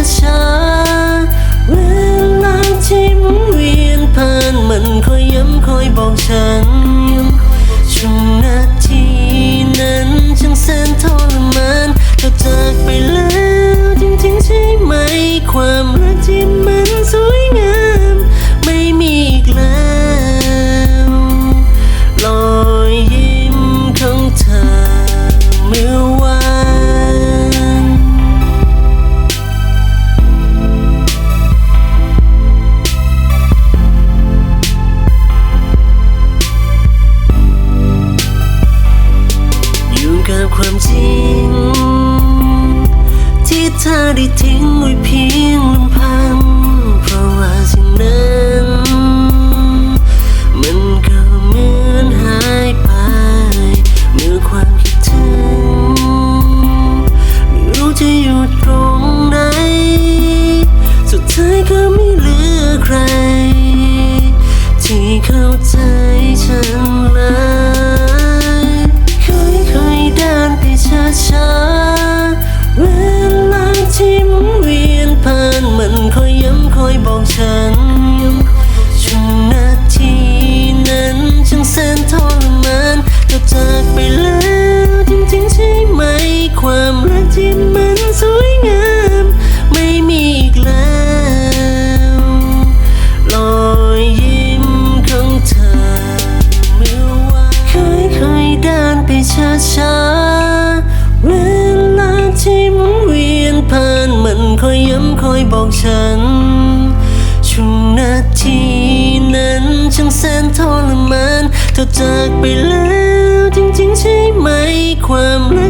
เวลาที่มันผ่านมันคอยย้ำคอยบอกฉันช่วงนาทีนั้นช่างแสนทรมานเธจากไปแล้วจริงๆใช่ไหมความรัก ธอได้ทิ้งไว้เพียงลำพัง เพราะว่าสิ่งนั้นมัน ช้าๆเวลาที่มุนเวียนผ่านมันคอยย้ำคอยบอกฉันช่วงนาทีนั้นช่างแสนทรมานเธอจากไปแล้วจริงๆใช่ไหมความรัก